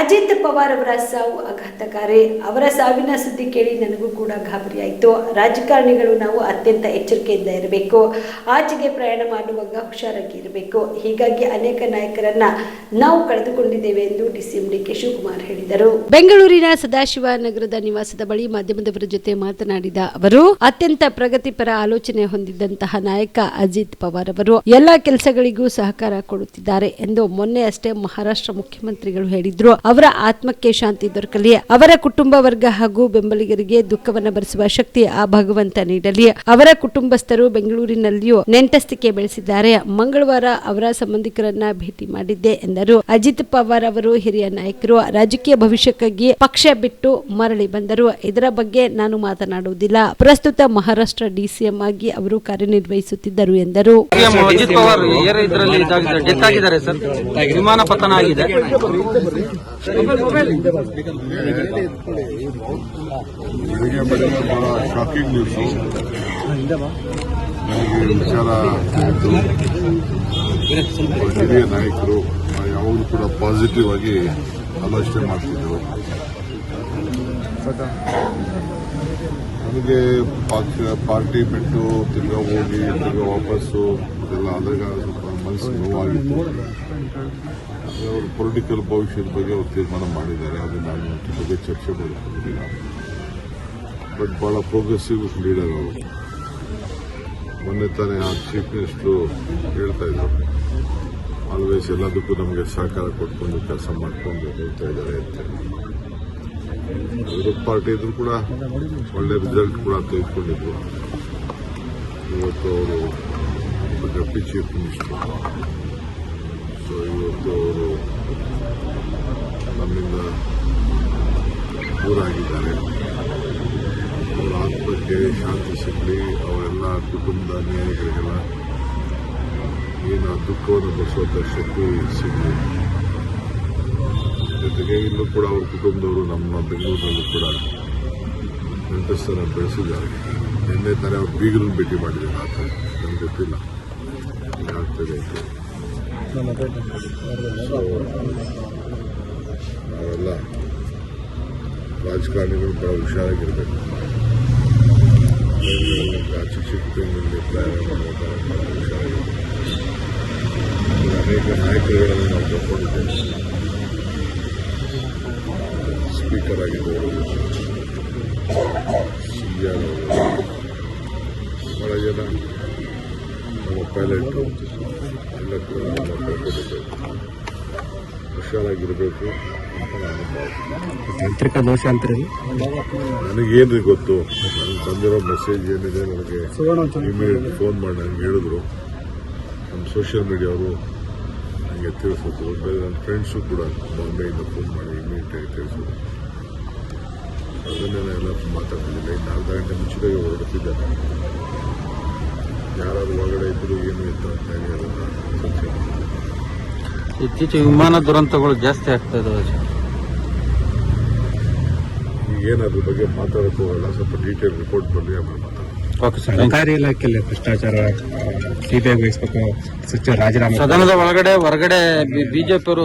ಅಜಿತ್ ಪವಾರ್ ಅವರ ಸಾವು ಆಘಾತಕಾರಿ. ಅವರ ಸಾವಿನ ಸುದ್ದಿ ಕೇಳಿ ನನಗೂ ಕೂಡ ಗಾಬರಿ ಆಯಿತು ರಾಜಕಾರಣಿಗಳು ನಾವು ಅತ್ಯಂತ ಎಚ್ಚರಿಕೆಯಿಂದ ಇರಬೇಕು. ಆಚೆಗೆ ಪ್ರಯಾಣ ಮಾಡುವಾಗ ಹುಷಾರಾಗಿ ಇರಬೇಕು. ಹೀಗಾಗಿ ಅನೇಕ ನಾಯಕರನ್ನ ನಾವು ಕಳೆದುಕೊಂಡಿದ್ದೇವೆ ಎಂದು ಡಿಸಿಎಂ ಡಿಕೆ ಶಿವಕುಮಾರ್ ಹೇಳಿದರು. ಬೆಂಗಳೂರಿನ ಸದಾಶಿವ ನಗರದ ನಿವಾಸದ ಬಳಿ ಮಾಧ್ಯಮದವರ ಜೊತೆ ಮಾತನಾಡಿದ ಅವರು, ಅತ್ಯಂತ ಪ್ರಗತಿಪರ ಆಲೋಚನೆ ಹೊಂದಿದ್ದಂತಹ ನಾಯಕ ಅಜಿತ್ ಪವಾರ್ ಅವರು ಎಲ್ಲಾ ಕೆಲಸಗಳಿಗೂ ಸಹಕಾರ ಕೊಡುತ್ತಿದ್ದಾರೆ ಎಂದು ಮೊನ್ನೆ ಅಷ್ಟೇ ಮಹಾರಾಷ್ಟ್ರ ಮುಖ್ಯಮಂತ್ರಿಗಳು ಹೇಳಿದ್ರು. ಅವರ ಆತ್ಮಕ್ಕೆ ಶಾಂತಿ ದೊರಕಲಿ, ಅವರ ಕುಟುಂಬ ವರ್ಗ ಹಾಗೂ ಬೆಂಬಲಿಗರಿಗೆ ದುಃಖವನ್ನು ಭರಿಸುವ ಶಕ್ತಿ ಆ ಭಗವಂತ ನೀಡಲಿ. ಅವರ ಕುಟುಂಬಸ್ಥರು ಬೆಂಗಳೂರಿನಲ್ಲಿಯೂ ನೆಂಟಸ್ತಿಕೆ ಬೆಳೆಸಿದ್ದಾರೆ. ಮಂಗಳವಾರ ಅವರ ಸಂಬಂಧಿಕರನ್ನ ಭೇಟಿ ಮಾಡಿದ್ದೆ ಎಂದರು. ಅಜಿತ್ ಪವಾರ್ ಅವರು ಹಿರಿಯ ನಾಯಕರು, ರಾಜಕೀಯ ಭವಿಷ್ಯಕ್ಕಾಗಿ ಪಕ್ಷ ಬಿಟ್ಟು ಮರಳಿ ಬಂದರು. ಇದರ ಬಗ್ಗೆ ನಾನು ಮಾತನಾಡುವುದಿಲ್ಲ. ಪ್ರಸ್ತುತ ಮಹಾರಾಷ್ಟ್ರ ಡಿಸಿಎಂ ಆಗಿ ಅವರು ಕಾರ್ಯನಿರ್ವಹಿಸುತ್ತಿದ್ದರು ಎಂದರು. ಅಜಿತ್ ಪವಾರ್ ಡೆತ್ ಆಗಿದ್ದಾರೆ ಸರ್. ವಿಮಾನ ಪತನ ಆಗಿದೆ. ಬೆಳಿಗ್ಗೆ ಬಹಳ ನ್ಯೂಸು ವಿಚಾರ ಹಿರಿಯ ನಾಯಕರು ಯಾವಾಗಲೂ ಕೂಡ ಪಾಸಿಟಿವ್ ಆಗಿ ಆಲೋಚನೆ ಮಾಡ್ತಿದ್ದರು ನನಗೆ ಪಾರ್ಟಿ ಬಿಟ್ಟು ತಿರ್ಗಾ ಹೋಗಿ ತಿರ್ಗಾ ವಾಪಸ್ಸು ಅದೆಲ್ಲ ಆದಾಗ ಸ್ವಲ್ಪ ಅವರು ಪೊಲಿಟಿಕಲ್ ಭವಿಷ್ಯದ ಬಗ್ಗೆ ಅವರು ತೀರ್ಮಾನ ಮಾಡಿದ್ದಾರೆ. ಅದು ನಾನು ಬಗ್ಗೆ ಚರ್ಚೆ ಮಾಡಿಕೊಂಡಿಲ್ಲ. ಬಟ್ ಬಹಳ ಪ್ರೋಗ್ರೆಸಿವ್ ಲೀಡರ್ ಅವರು. ಮೊನ್ನೆ ತಾನೇ ಆ ಚೀಫ್ ಮಿನಿಸ್ಟ್ರು ಹೇಳ್ತಾ ಇದ್ರು. ಆಲ್ವೇಸ್ ಎಲ್ಲದಕ್ಕೂ ನಮಗೆ ಸಹಕಾರ ಕೊಟ್ಕೊಂಡು ಕೆಲಸ ಮಾಡಿಕೊಂಡು ಹೇಳ್ತಾ ಇದ್ದಾರೆ ಅಂತ. ವಿರೋಧ ಪಾರ್ಟಿ ಇದ್ರು ಕೂಡ ಒಳ್ಳೆ ರಿಸಲ್ಟ್ ಕೂಡ ತೆಗೆದುಕೊಂಡಿದ್ರು. ಇವತ್ತು ಅವರು ಡೆಪ್ಟಿ ಚೀಫ್ ಮಿನಿಸ್ಟರ್ ಸೊ ಇವತ್ತು ಅವರು ನಮ್ಮಿಂದ ದೂರಾಗಿದ್ದಾರೆ ಅವರ ಆತ್ಮಕ್ಕೆ ಶಾಂತಿ ಸಿಗಲಿ ಅವರೆಲ್ಲ ಕುಟುಂಬದ ನ್ಯಾಯಿಗಳಿಗೆಲ್ಲ ಏನು ದುಃಖವನ್ನು ಬರೆಸುವಂಥ ಶಕ್ತಿ ಸಿಗಲಿ ಜೊತೆಗೆ ಇಲ್ಲೂ ಕೂಡ ಅವ್ರ ಕುಟುಂಬದವರು ನಮ್ಮ ಬೆಂಗಳೂರಿನಲ್ಲೂ ಕೂಡ ನೆಂಟಸ್ಥನ ಬೆಳೆಸಿದ್ದಾರೆ ನಿನ್ನೆ ತಾನೇ ಅವ್ರು ಬೀಗರನ್ನು ಭೇಟಿ ಮಾಡಿದ್ದಾರೆ ಆ ಥರ ನನಗೆ ಗೊತ್ತಿಲ್ಲ ಅಂತ So, ನಾವೆಲ್ಲ ರಾಜಕಾರಣಿಗಳು ಬಹಳ ಹುಷಾರಾಗಿರ್ಬೇಕು. ತಿಂಗಳಲ್ಲಿ ಪ್ರಯಾಣ ಮಾಡುವಾಗ ಹುಷಾರಾಗಿರ್ಬೇಕು. ಈಗ ಅನೇಕ ನಾಯಕರುಗಳನ್ನು ನಾವು ಕಳ್ಕೊಂಡಿದ್ದೇವೆ ಸ್ಪೀಕರ್ ಆಗಿದ್ದವರು ಸಿಎಂ ಬಹಳ ಜನ ಪೈಲಟ್ ಎಲ್ಲ ಕೂಡ ಹುಷಾರಾಗಿರಬೇಕು ತಾಂತ್ರಿಕ ದೋಷ ಅಂತೀರಿ ನನಗೇನ್ರಿ ಗೊತ್ತು? ನನಗೆ ಬಂದಿರೋ ಮೆಸೇಜ್ ಏನಿದೆ ನನಗೆ ಇಮಿಡಿಯೇಟ್ ಫೋನ್ ಮಾಡಿ ನನಗೆ ಹೇಳಿದ್ರು. ನಮ್ಮ ಸೋಷಿಯಲ್ ಮೀಡಿಯಾವರು ನನಗೆ ತಿಳಿಸಿದ್ರು. ನನ್ನ ಫ್ರೆಂಡ್ಸು ಕೂಡ ಬಾಂಬೆಯಿಂದ ಫೋನ್ ಮಾಡಿ ಇಮಿಡಿಯೇಟ್ ಆಗಿ ತಿಳಿಸಿದ್ರು. ಅದನ್ನೇ ನಾನು ಎಲ್ಲ ಮಾತಾಡ್ತಿದ್ದೀನಿ ಇನ್ನು ಅರ್ಧ ಗಂಟೆ ಮುಂಚಿತವಾಗಿ ಹೊರಡುತ್ತಿದ್ದಾರೆ ಯಾರಾದ್ರು ಒಳಗಡೆ ಇದ್ರು ಏನು ಇತ್ತು ಅಂತ ಹೇಳಿ ಅದನ್ನು ಸ್ವಚ್ಛ. ಇತ್ತೀಚೆಗೆ ವಿಮಾನ ದುರಂತಗಳು ಜಾಸ್ತಿ ಆಗ್ತಾ ಇದಾವೆ ಈಗೇನು ಅದ್ರ ಬಗ್ಗೆ ಮಾತಾಡಬೇಕು ಹೋಗಲ್ಲ ಸ್ವಲ್ಪ ಡೀಟೇಲ್ ರಿಪೋರ್ಟ್ ಬರಲಿ ಆಮೇಲೆ ಸರ್ಕಾರಿ ಇಲಾಖೆಯಲ್ಲಿ ಭ್ರಷ್ಟಾಚಾರ ಸಿಬಿಐ ವಹಿಸಬೇಕು ಸಚಿವ ರಾಜೀನಾಮೆ ಸದನದ ಒಳಗಡೆ ಹೊರಗಡೆ ಬಿಜೆಪಿಯವರು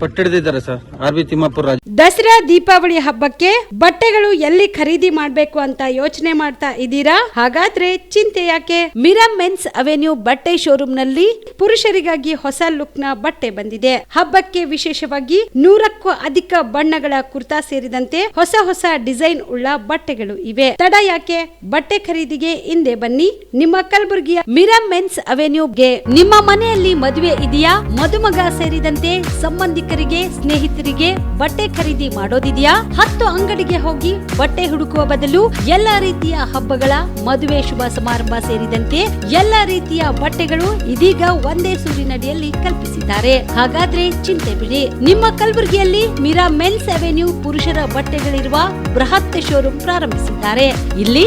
ಪಟ್ಟಿಡಿದಿದ್ದಾರೆ ಸರ್. ಆರ್ ಬಿ ತಿಮ್ಮಾಪುರ ರಾಜ ದಸರಾ ದೀಪಾವಳಿ ಹಬ್ಬಕ್ಕೆ ಬಟ್ಟೆಗಳು ಎಲ್ಲಿ ಖರೀದಿ ಮಾಡಬೇಕು ಅಂತ ಯೋಚನೆ ಮಾಡ್ತಾ ಇದ್ದೀರಾ? ಹಾಗಾದ್ರೆ ಚಿಂತೆ ಯಾಕೆ? ಮಿರಮ್ ಮೆನ್ಸ್ ಅವೆನ್ಯೂ ಬಟ್ಟೆ ಶೋರೂಮ್ನಲ್ಲಿ ಪುರುಷರಿಗಾಗಿ ಹೊಸ ಲುಕ್ನ ಬಟ್ಟೆ ಬಂದಿದೆ. ಹಬ್ಬಕ್ಕೆ ವಿಶೇಷವಾಗಿ ನೂರಕ್ಕೂ ಅಧಿಕ ಬಣ್ಣಗಳ ಕುರ್ತಾ ಸೇರಿದಂತೆ ಹೊಸ ಹೊಸ ಡಿಸೈನ್ ಉಳ್ಳ ಬಟ್ಟೆಗಳು ಇವೆ. ತಡ ಯಾಕೆ? ಬಟ್ಟೆ ಖರೀದಿಗೆ ಹಿಂದೆ ಬನ್ನಿ. ನಿಮ್ಮ ಕಲಬುರಗಿಯ ಮಿರಮ್ ಮೆನ್ಸ್ ಅವೆನ್ಯೂಗೆ ನಿಮ್ಮ ಮನೆಯಲ್ಲಿ ಮದುವೆ ಇದೆಯಾ? ಮದುಮಗ ಸೇರಿದಂತೆ ಸಂಬಂಧಿಕರಿಗೆ, ಸ್ನೇಹಿತರಿಗೆ ಬಟ್ಟೆ ಖರೀದಿ ಮಾಡೋದಿದೆಯಾ? ಹತ್ತು ಅಂಗಡಿಗೆ ಹೋಗಿ ಬಟ್ಟೆ ಹುಡುಕುವ ಬದಲು ಎಲ್ಲಾ ರೀತಿಯ ಹಬ್ಬಗಳ ಮದುವೆ ಶುಭ ಸಮಾರಂಭ ಸೇರಿದಂತೆ ಎಲ್ಲಾ ರೀತಿಯ ಬಟ್ಟೆಗಳು ಇದೀಗ ಒಂದೇ ಸೂರಿನಡಿಯಲ್ಲಿ ಕಲ್ಪಿಸಿದ್ದಾರೆ. ಹಾಗಾದ್ರೆ ಚಿಂತೆ ಬಿಡಿ. ನಿಮ್ಮ ಕಲಬುರಗಿಯಲ್ಲಿ ಮಿರಾ ಮೆನ್ಸ್ ಅವೆನ್ಯೂ ಪುರುಷರ ಬಟ್ಟೆಗಳಿರುವ ಬೃಹತ್ ಶೋರೂಮ್ ಪ್ರಾರಂಭಿಸಿದ್ದಾರೆ. ಇಲ್ಲಿ